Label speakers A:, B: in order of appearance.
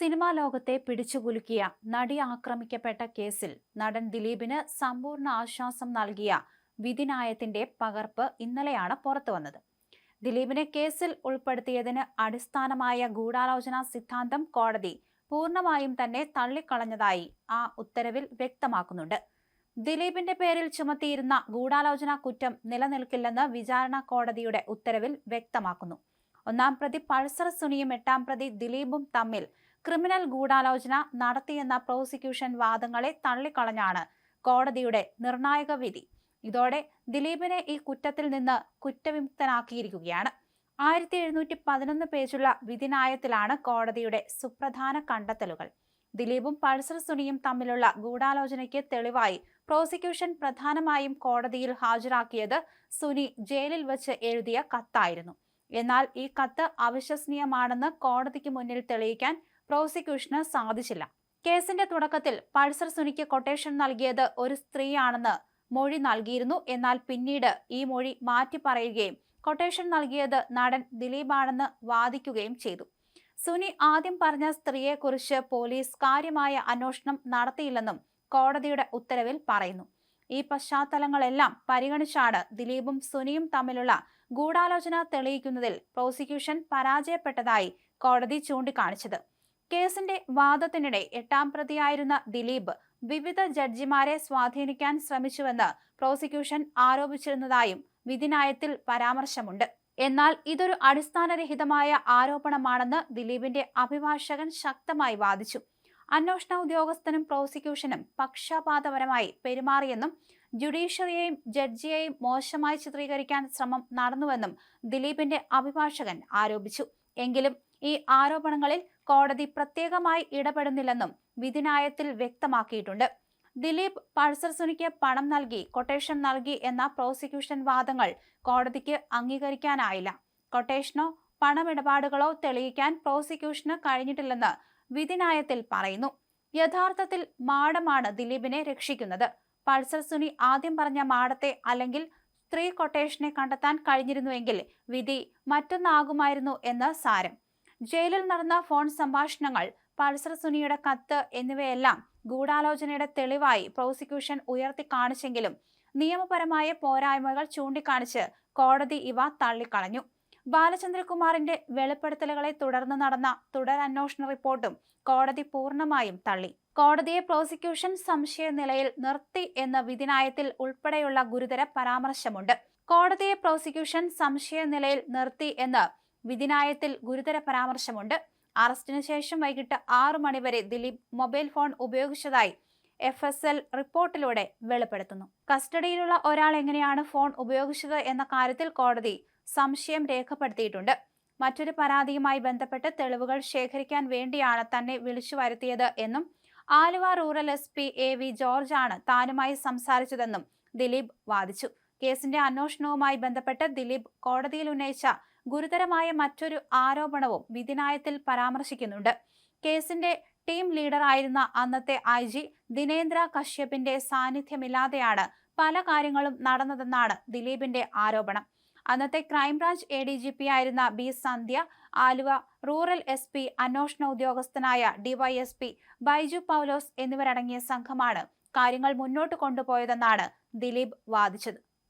A: Cinema ലോകത്തെ പിടിച്ചുകുലുക്കിയ നടി ആക്രമിക്കപ്പെട്ട കേസിൽ നടൻ ദിലീപിന് സമ്പൂർണ ആശ്വാസം നൽകിയ വിധിനായത്തിന്റെ പകർപ്പ് ഇന്നലെയാണ് പുറത്തുവന്നത് ദിലീപിനെ കേസിൽ ഉൾപ്പെടുത്തിയതിന് അടിസ്ഥാനമായ ഗൂഢാലോചന സിദ്ധാന്തം കോടതി പൂർണമായും തന്നെ തള്ളിക്കളഞ്ഞതായി ആ ഉത്തരവിൽ വ്യക്തമാക്കുന്നുണ്ട്. ദിലീപിന്റെ പേരിൽ ചുമത്തിയിരുന്ന ഗൂഢാലോചന കുറ്റം നിലനിൽക്കില്ലെന്ന് വിചാരണ കോടതിയുടെ ഉത്തരവിൽ വ്യക്തമാക്കുന്നു. ഒന്നാം പ്രതി പൾസർ സുനിയും എട്ടാം പ്രതി ദിലീപും തമ്മിൽ ക്രിമിനൽ ഗൂഢാലോചന നടത്തിയെന്ന പ്രോസിക്യൂഷൻ വാദങ്ങളെ തള്ളിക്കളഞ്ഞാണ് കോടതിയുടെ നിർണായക വിധി. ഇതോടെ ദിലീപിനെ ഈ കുറ്റത്തിൽ നിന്ന് കുറ്റവിമുക്തനാക്കിയിരിക്കുകയാണ്. ആയിരത്തി എഴുന്നൂറ്റി പതിനൊന്ന് പേജുള്ള വിധിനായത്തിലാണ് കോടതിയുടെ സുപ്രധാന കണ്ടെത്തലുകൾ. ദിലീപും പൾസർ സുനിയും തമ്മിലുള്ള ഗൂഢാലോചനയ്ക്ക് തെളിവായി പ്രോസിക്യൂഷൻ പ്രധാനമായും കോടതിയിൽ ഹാജരാക്കിയത് സുനി ജയിലിൽ വച്ച് എഴുതിയ കത്തായിരുന്നു. എന്നാൽ ഈ കത്ത് അവിശ്വസനീയമാണെന്ന് കോടതിക്ക് മുന്നിൽ തെളിയിക്കാൻ പ്രോസിക്യൂഷന് സാധിച്ചില്ല. കേസിന്റെ തുടക്കത്തിൽ പൾസർ സുനിക്ക് കൊട്ടേഷൻ നൽകിയത് ഒരു സ്ത്രീയാണെന്ന് മൊഴി നൽകിയിരുന്നു. എന്നാൽ പിന്നീട് ഈ മൊഴി മാറ്റി പറയുകയും കൊട്ടേഷൻ നൽകിയത് നടൻ ദിലീപാണെന്ന് വാദിക്കുകയും ചെയ്തു. സുനി ആദ്യം പറഞ്ഞ സ്ത്രീയെക്കുറിച്ച് പോലീസ് കാര്യമായ അന്വേഷണം നടത്തിയില്ലെന്നും കോടതിയുടെ ഉത്തരവിൽ പറയുന്നു. ഈ പശ്ചാത്തലങ്ങളെല്ലാം പരിഗണിച്ചാണ് ദിലീപും സുനിയും തമ്മിലുള്ള ഗൂഢാലോചന തെളിയിക്കുന്നതിൽ പ്രോസിക്യൂഷൻ പരാജയപ്പെട്ടതായി കോടതി ചൂണ്ടിക്കാണിച്ചത്. കേസിന്റെ വാദത്തിനിടെ എട്ടാം പ്രതിയായിരുന്ന ദിലീപ് വിവിധ ജഡ്ജിമാരെ സ്വാധീനിക്കാൻ ശ്രമിച്ചുവെന്ന് പ്രോസിക്യൂഷൻ ആരോപിച്ചിരുന്നതായും വിധിനായത്തിൽ പരാമർശമുണ്ട്. എന്നാൽ ഇതൊരു അടിസ്ഥാനരഹിതമായ ആരോപണമാണെന്ന് ദിലീപിന്റെ അഭിഭാഷകൻ ശക്തമായി വാദിച്ചു. അന്വേഷണ ഉദ്യോഗസ്ഥനും പ്രോസിക്യൂഷനും പക്ഷപാതപരമായി പെരുമാറിയെന്നും ജുഡീഷ്യറിയെയും ജഡ്ജിയെയും മോശമായി ചിത്രീകരിക്കാൻ ശ്രമം നടന്നുവെന്നും ദിലീപിന്റെ അഭിഭാഷകൻ ആരോപിച്ചു. എങ്കിലും ഈ ആരോപണങ്ങളിൽ കോടതി പ്രത്യേകമായി ഇടപെടുന്നില്ലെന്നും വിധിനായത്തിൽ വ്യക്തമാക്കിയിട്ടുണ്ട്. ദിലീപ് പൾസർ സുനിക്ക് പണം നൽകി കൊട്ടേഷൻ നൽകി എന്ന പ്രോസിക്യൂഷൻ വാദങ്ങൾ കോടതിക്ക് അംഗീകരിക്കാനായില്ല. കൊട്ടേഷനോ പണമിടപാടുകളോ തെളിയിക്കാൻ പ്രോസിക്യൂഷന് കഴിഞ്ഞിട്ടില്ലെന്ന് വിധിനായത്തിൽ പറയുന്നു. യഥാർത്ഥത്തിൽ മാടമാണ് ദിലീപിനെ രക്ഷിക്കുന്നത്. പൾസർ സുനി ആദ്യം പറഞ്ഞ മാടത്തെ അല്ലെങ്കിൽ സ്ത്രീ കൊട്ടേഷനെ കണ്ടെത്താൻ കഴിഞ്ഞിരുന്നുവെങ്കിൽ വിധി മറ്റൊന്നാകുമായിരുന്നു എന്ന് സാരം. ജയിലിൽ നടന്ന ഫോൺ സംഭാഷണങ്ങൾ പൾസർ സുനിയുടെ കത്ത് എന്നിവയെല്ലാം ഗൂഢാലോചനയുടെ തെളിവായി പ്രോസിക്യൂഷൻ ഉയർത്തി കാണിച്ചെങ്കിലും നിയമപരമായ പോരായ്മകൾ ചൂണ്ടിക്കാണിച്ച് കോടതി ഇവ തള്ളിക്കളഞ്ഞു. ബാലചന്ദ്രകുമാറിന്റെ വെളിപ്പെടുത്തലുകളെ തുടർന്ന് നടന്ന തുടർ തുടരന്വേഷണ റിപ്പോർട്ടും കോടതി പൂർണമായും തള്ളി. കോടതിയെ പ്രോസിക്യൂഷൻ സംശയ നിലയിൽ നിർത്തി എന്ന വിധിനായത്തിൽ ഉൾപ്പെടെയുള്ള ഗുരുതര പരാമർശമുണ്ട്. കോടതിയെ പ്രോസിക്യൂഷൻ സംശയ നിലയിൽ നിർത്തി എന്ന് വിധിനായത്തിൽ ഗുരുതര പരാമർശമുണ്ട്. അറസ്റ്റിന് ശേഷം വൈകിട്ട് ആറു മണിവരെ ദിലീപ് മൊബൈൽ ഫോൺ ഉപയോഗിച്ചതായി എഫ് എസ് എൽ റിപ്പോർട്ടിലൂടെ വെളിപ്പെടുത്തുന്നു. കസ്റ്റഡിയിലുള്ള ഒരാൾ എങ്ങനെയാണ് ഫോൺ ഉപയോഗിച്ചത് എന്ന കാര്യത്തിൽ കോടതി സംശയം രേഖപ്പെടുത്തിയിട്ടുണ്ട്. മറ്റൊരു പരാതിയുമായി ബന്ധപ്പെട്ട് തെളിവുകൾ ശേഖരിക്കാൻ വേണ്ടിയാണ് തന്നെ വിളിച്ചു വരുത്തിയത് എന്നും Aluva rural S P A V George ആണ് താനുമായി സംസാരിച്ചതെന്നും ദിലീപ് വാദിച്ചു. കേസിന്റെ അന്വേഷണവുമായി ബന്ധപ്പെട്ട് ദിലീപ് കോടതിയിൽ ഉന്നയിച്ച ഗുരുതരമായ മറ്റൊരു ആരോപണവും വിധിനായത്തിൽ പരാമർശിക്കുന്നുണ്ട്. കേസിന്റെ ടീം ലീഡറായിരുന്ന അന്നത്തെ ഐ ജി ദിനേന്ദ്ര കശ്യപിന്റെ സാന്നിധ്യമില്ലാതെയാണ് പല കാര്യങ്ങളും നടന്നതെന്നാണ് ദിലീപിന്റെ ആരോപണം. അന്നത്തെ crime branch A D G P ആയിരുന്ന B Sandhya Aluva rural S P അന്വേഷണ ഉദ്യോഗസ്ഥനായ ഡിവൈഎസ്പി ബൈജു പൗലോസ് എന്നിവരടങ്ങിയ സംഘമാണ് കാര്യങ്ങൾ മുന്നോട്ട് കൊണ്ടുപോയതെന്നാണ് ദിലീപ് വാദിച്ചത്.